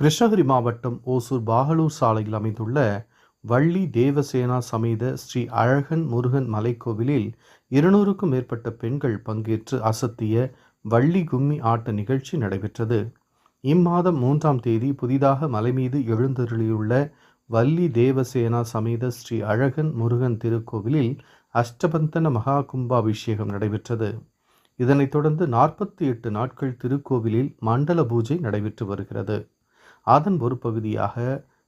கிருஷ்ணகிரி மாவட்டம் ஓசூர் பாகலூர் சாலையில் அமைந்துள்ள வள்ளி தேவசேனா சமேத ஸ்ரீ அழகன் முருகன் மலைக்கோவிலில் இருநூறுக்கும் மேற்பட்ட பெண்கள் பங்கேற்று அசத்திய வள்ளி கும்மி ஆட்ட நிகழ்ச்சி நடைபெற்றது. இம்மாதம் மூன்றாம் தேதி புதிதாக மலை மீது எழுந்தருளியுள்ள வள்ளி தேவசேனா சமேத ஸ்ரீ அழகன் முருகன் திருக்கோவிலில் அஷ்டபந்தன மகா கும்பாபிஷேகம் நடைபெற்றது. இதனைத் தொடர்ந்து நாற்பத்தி எட்டு நாட்கள் திருக்கோவிலில் மண்டல பூஜை நடைபெற்று வருகிறது. அதன் ஒரு பகுதியாக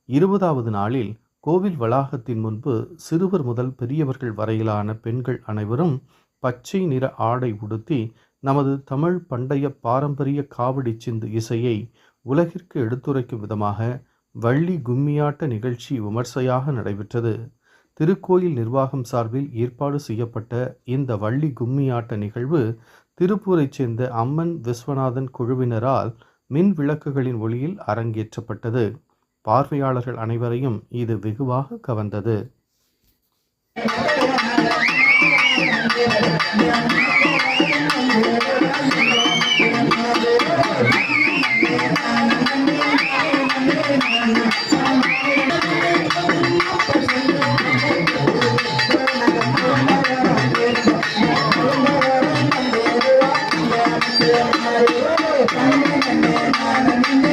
இருபதாவது நாளில் கோவில் வளாகத்தின் முன்பு சிறுவர் முதல் பெரியவர்கள் வரையிலான பெண்கள் அனைவரும் பச்சை நிற ஆடை உடுத்தி நமது தமிழ் பண்டைய பாரம்பரிய காவடி சிந்து இசையை உலகிற்கு எடுத்துரைக்கும் விதமாக வள்ளி கும்மியாட்ட நிகழ்ச்சி விமர்சையாக நடைபெற்றது. திருக்கோயில் நிர்வாகம் சார்பில் ஏற்பாடு செய்யப்பட்ட இந்த வள்ளி கும்மியாட்ட நிகழ்வு திருப்பூரைச் சேர்ந்த அம்மன் விஸ்வநாதன் குழுவினரால் மின் விளக்குகளின் ஒளியில் அரங்கேற்றப்பட்டது பார்வையாளர்கள் அனைவரையும் இது வெகுவாக கவர்ந்தது Thank you. Thank you.